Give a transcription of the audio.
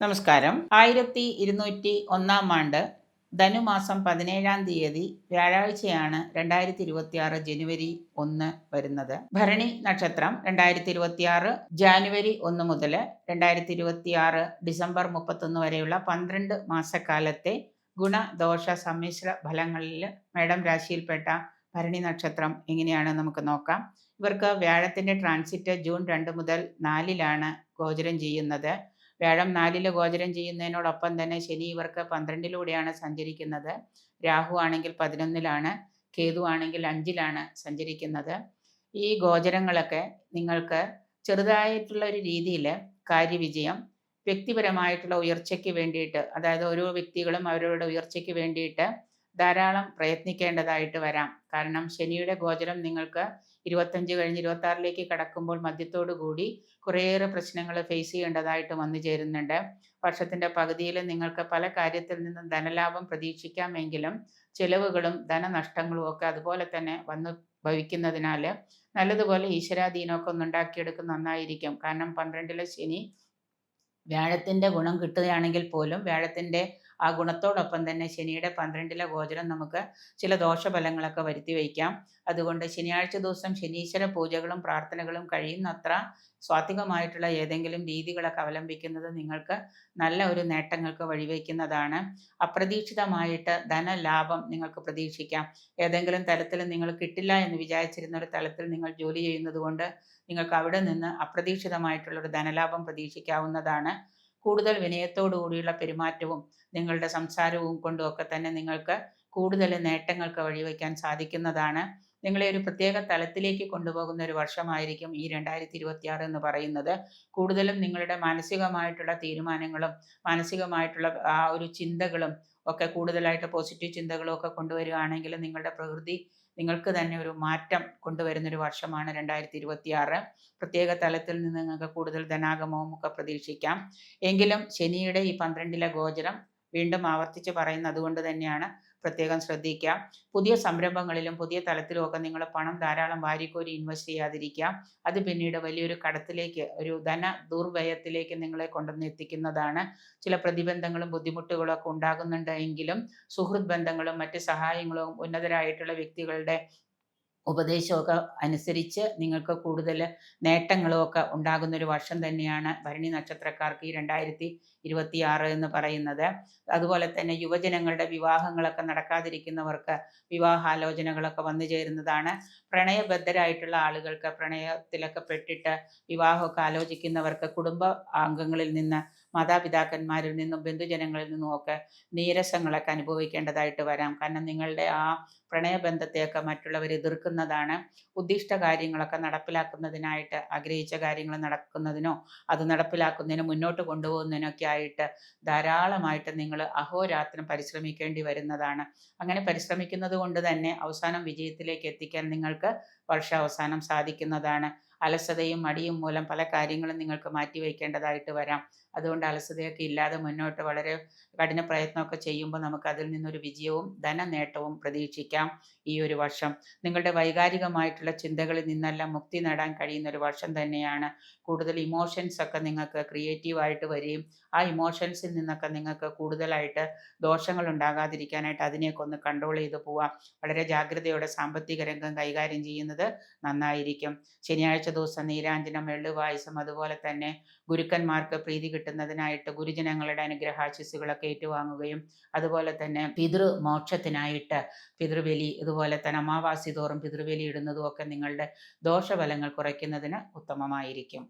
നമസ്കാരം. ആയിരത്തി ഇരുന്നൂറ്റി ഒന്നാം ആണ്ട് ധനുമാസം പതിനേഴാം തീയതി വ്യാഴാഴ്ചയാണ് രണ്ടായിരത്തി ഇരുപത്തി ആറ് ജനുവരി ഒന്ന് വരുന്നത്. ഭരണി നക്ഷത്രം രണ്ടായിരത്തി ഇരുപത്തി ആറ് ജാനുവരി ഒന്ന് മുതൽ രണ്ടായിരത്തി ഇരുപത്തി ആറ് ഡിസംബർ മുപ്പത്തൊന്ന് വരെയുള്ള പന്ത്രണ്ട് മാസക്കാലത്തെ ഗുണദോഷ സമ്മിശ്ര ഫലങ്ങളിൽ മേഡം രാശിയിൽപ്പെട്ട ഭരണി നക്ഷത്രം എങ്ങനെയാണ് നമുക്ക് നോക്കാം. ഇവർക്ക് വ്യാഴത്തിന്റെ ട്രാൻസിറ്റ് ജൂൺ രണ്ട് മുതൽ നാലിലാണ് ഗോചരം ചെയ്യുന്നത്. വ്യാഴം നാലിൽ ഗോചരം ചെയ്യുന്നതിനോടൊപ്പം തന്നെ ശനി ഇവർക്ക് പന്ത്രണ്ടിലൂടെയാണ് സഞ്ചരിക്കുന്നത്. രാഹു ആണെങ്കിൽ പതിനൊന്നിലാണ്. കേതു ആണെങ്കിൽ അഞ്ചിലാണ് സഞ്ചരിക്കുന്നത്. ഈ ഗോചരങ്ങളൊക്കെ നിങ്ങൾക്ക് ചെറുതായിട്ടുള്ള ഒരു രീതിയിൽ കാര്യവിജയം വ്യക്തിപരമായിട്ടുള്ള ഉയർച്ചയ്ക്ക് വേണ്ടിയിട്ട് അതായത് ഓരോ വ്യക്തികളും അവരുടെ ഉയർച്ചയ്ക്ക് വേണ്ടിയിട്ട് ധാരാളം പ്രയത്നിക്കേണ്ടതായിട്ട് വരാം. കാരണം ശനിയുടെ ഗോചരം നിങ്ങൾക്ക് ഇരുപത്തഞ്ച് കഴിഞ്ഞ് ഇരുപത്തി ആറിലേക്ക് കടക്കുമ്പോൾ മദ്യത്തോടു കൂടി കുറേയേറെ പ്രശ്നങ്ങൾ ഫേസ് ചെയ്യേണ്ടതായിട്ട് വന്നു ചേരുന്നുണ്ട്. വർഷത്തിന്റെ പകുതിയിൽ നിങ്ങൾക്ക് പല കാര്യത്തിൽ നിന്നും ധനലാഭം പ്രതീക്ഷിക്കാമെങ്കിലും ചെലവുകളും ധനനഷ്ടങ്ങളും ഒക്കെ അതുപോലെ തന്നെ വന്നു ഭവിക്കുന്നതിനാൽ നല്ലതുപോലെ ഈശ്വരാധീനമൊക്കെ ഒന്ന് ഉണ്ടാക്കിയെടുക്കുന്ന നന്നായിരിക്കും. കാരണം പന്ത്രണ്ടിലെ ശനി വ്യാഴത്തിന്റെ ഗുണം കിട്ടുകയാണെങ്കിൽ പോലും വ്യാഴത്തിന്റെ ആ ഗുണത്തോടൊപ്പം തന്നെ ശനിയുടെ പന്ത്രണ്ടിലെ ഗോചരം നമുക്ക് ചില ദോഷഫലങ്ങളൊക്കെ വരുത്തി വയ്ക്കാം. അതുകൊണ്ട് ശനിയാഴ്ച ദിവസം ശനീശ്വര പൂജകളും പ്രാർത്ഥനകളും കഴിയുന്നത്ര സ്വാത്വികമായിട്ടുള്ള ഏതെങ്കിലും രീതികളൊക്കെ അവലംബിക്കുന്നത് നിങ്ങൾക്ക് നല്ല ഒരു നേട്ടങ്ങൾക്ക് വഴിവെക്കുന്നതാണ്. അപ്രതീക്ഷിതമായിട്ട് ധനലാഭം നിങ്ങൾക്ക് പ്രതീക്ഷിക്കാം. ഏതെങ്കിലും തലത്തിൽ നിങ്ങൾ കിട്ടില്ല എന്ന് വിചാരിച്ചിരുന്ന ഒരു തലത്തിൽ നിങ്ങൾ ജോലി ചെയ്യുന്നത് കൊണ്ട് നിങ്ങൾക്ക് അവിടെ നിന്ന് അപ്രതീക്ഷിതമായിട്ടുള്ള ഒരു ധനലാഭം പ്രതീക്ഷിക്കാവുന്നതാണ്. കൂടുതൽ വിനയത്തോടു കൂടിയുള്ള പെരുമാറ്റവും നിങ്ങളുടെ സംസാരവും കൊണ്ടുമൊക്കെ തന്നെ നിങ്ങൾക്ക് കൂടുതൽ നേട്ടങ്ങൾക്ക് വഴിവെക്കാൻ സാധിക്കുന്നതാണ്. നിങ്ങളെ ഒരു പ്രത്യേക തലത്തിലേക്ക് കൊണ്ടുപോകുന്ന ഒരു വർഷമായിരിക്കും ഈ രണ്ടായിരത്തി ഇരുപത്തി എന്ന് പറയുന്നത്. കൂടുതലും നിങ്ങളുടെ മാനസികമായിട്ടുള്ള തീരുമാനങ്ങളും മാനസികമായിട്ടുള്ള ആ ഒരു ചിന്തകളും ഒക്കെ കൂടുതലായിട്ട് പോസിറ്റീവ് ചിന്തകളും ഒക്കെ കൊണ്ടുവരികയാണെങ്കിൽ നിങ്ങളുടെ പ്രകൃതി നിങ്ങൾക്ക് തന്നെ ഒരു മാറ്റം കൊണ്ടുവരുന്നൊരു വർഷമാണ് രണ്ടായിരത്തി ഇരുപത്തി ആറ് പ്രത്യേക തലത്തിൽ നിന്ന് നിങ്ങൾക്ക് കൂടുതൽ ധനാഗമവും ഒക്കെ പ്രതീക്ഷിക്കാം. എങ്കിലും ശനിയുടെ ഈ പന്ത്രണ്ടിലെ ഗോചരം വീണ്ടും ആവർത്തിച്ച് പറയുന്നത് അതുകൊണ്ട് തന്നെയാണ് പ്രത്യേകം ശ്രദ്ധിക്കുക. പുതിയ സംരംഭങ്ങളിലും പുതിയ തലത്തിലും ഒക്കെ നിങ്ങൾ പണം ധാരാളം വാരിക്കോരി ഇൻവെസ്റ്റ് ചെയ്യാതിരിക്കുക. അത് പിന്നീട് വലിയൊരു കടത്തിലേക്ക് ഒരു ധന ദുർവ്യയത്തിലേക്ക് നിങ്ങളെ കൊണ്ടുവന്ന് എത്തിക്കുന്നതാണ്. ചില പ്രതിബന്ധങ്ങളും ബുദ്ധിമുട്ടുകളും ഒക്കെ ഉണ്ടാകുന്നുണ്ട് എങ്കിലും സുഹൃത് ബന്ധങ്ങളും മറ്റ് സഹായങ്ങളും ഉന്നതരായിട്ടുള്ള വ്യക്തികളുടെ ഉപദേശമൊക്കെ അനുസരിച്ച് നിങ്ങൾക്ക് കൂടുതൽ നേട്ടങ്ങളും ഒക്കെ ഉണ്ടാകുന്ന ഒരു വർഷം തന്നെയാണ് ഭരണി നക്ഷത്രക്കാർക്ക് ഈ രണ്ടായിരത്തി ഇരുപത്തി ആറ് എന്ന് പറയുന്നത്. അതുപോലെ തന്നെ യുവജനങ്ങളുടെ വിവാഹങ്ങളൊക്കെ നടക്കാതിരിക്കുന്നവർക്ക് വിവാഹാലോചനകളൊക്കെ വന്നു ചേരുന്നതാണ്. പ്രണയബദ്ധരായിട്ടുള്ള ആളുകൾക്ക് പ്രണയത്തിലൊക്കെ പെട്ടിട്ട് വിവാഹമൊക്കെ ആലോചിക്കുന്നവർക്ക് കുടുംബ അംഗങ്ങളിൽ നിന്ന് മാതാപിതാക്കന്മാരിൽ നിന്നും ബന്ധുജനങ്ങളിൽ നിന്നും ഒക്കെ നീരസങ്ങളൊക്കെ അനുഭവിക്കേണ്ടതായിട്ട് വരാം. കാരണം നിങ്ങളുടെ ആ പ്രണയബന്ധത്തെയൊക്കെ മറ്റുള്ളവർ എതിർക്കുന്നതാണ്. ഉദ്ദിഷ്ട കാര്യങ്ങളൊക്കെ നടപ്പിലാക്കുന്നതിനായിട്ട് ആഗ്രഹിച്ച കാര്യങ്ങൾ നടക്കുന്നതിനോ അത് നടപ്പിലാക്കുന്നതിനോ മുന്നോട്ട് കൊണ്ടുപോകുന്നതിനൊക്കെ ആയിട്ട് ധാരാളമായിട്ട് നിങ്ങൾ അഹോരാത്രം പരിശ്രമിക്കേണ്ടി വരുന്നതാണ്. അങ്ങനെ പരിശ്രമിക്കുന്നത് കൊണ്ട് തന്നെ അവസാനം വിജയത്തിലേക്ക് എത്തിക്കാൻ നിങ്ങൾക്ക് വർഷാവസാനം സാധിക്കുന്നതാണ്. അലസതയും മടിയും മൂലം പല കാര്യങ്ങളും നിങ്ങൾക്ക് മാറ്റിവെക്കേണ്ടതായിട്ട് വരാം. അതുകൊണ്ട് അലസതയൊക്കെ ഇല്ലാതെ മുന്നോട്ട് വളരെ കഠിന പ്രയത്നമൊക്കെ ചെയ്യുമ്പോൾ നമുക്ക് അതിൽ നിന്നൊരു വിജയവും ധന നേട്ടവും പ്രതീക്ഷിക്കാം ഈ ഒരു വർഷം. നിങ്ങളുടെ വൈകാരികമായിട്ടുള്ള ചിന്തകളിൽ നിന്നെല്ലാം മുക്തി നേടാൻ കഴിയുന്ന ഒരു വർഷം തന്നെയാണ്. കൂടുതൽ ഇമോഷൻസ് ഒക്കെ നിങ്ങൾക്ക് ക്രിയേറ്റീവായിട്ട് വരികയും ആ ഇമോഷൻസിൽ നിന്നൊക്കെ നിങ്ങൾക്ക് കൂടുതലായിട്ട് ദോഷങ്ങൾ ഉണ്ടാകാതിരിക്കാനായിട്ട് അതിനെയൊക്കെ ഒന്ന് കൺട്രോൾ ചെയ്ത് പോവാം. വളരെ ജാഗ്രതയോടെ സാമ്പത്തിക രംഗം കൈകാര്യം ചെയ്യുന്നത് നന്നായിരിക്കും. ശനിയാഴ്ച ദിവസം നീരാഞ്ജനം എള്ളുവായുസം അതുപോലെ തന്നെ ഗുരുക്കന്മാർക്ക് പ്രീതി കിട്ടുന്നതിനായിട്ട് ഗുരുജനങ്ങളുടെ അനുഗ്രഹാശിസുകളൊക്കെ ഏറ്റുവാങ്ങുകയും അതുപോലെ തന്നെ പിതൃമോക്ഷത്തിനായിട്ട് പിതൃബലി ഇതുപോലെ തന്നെ അമാവാസി തോറും പിതൃബലി ഇടുന്നതും ഒക്കെ നിങ്ങളുടെ ദോഷഫലങ്ങൾ കുറയ്ക്കുന്നതിന് ഉത്തമമായിരിക്കും.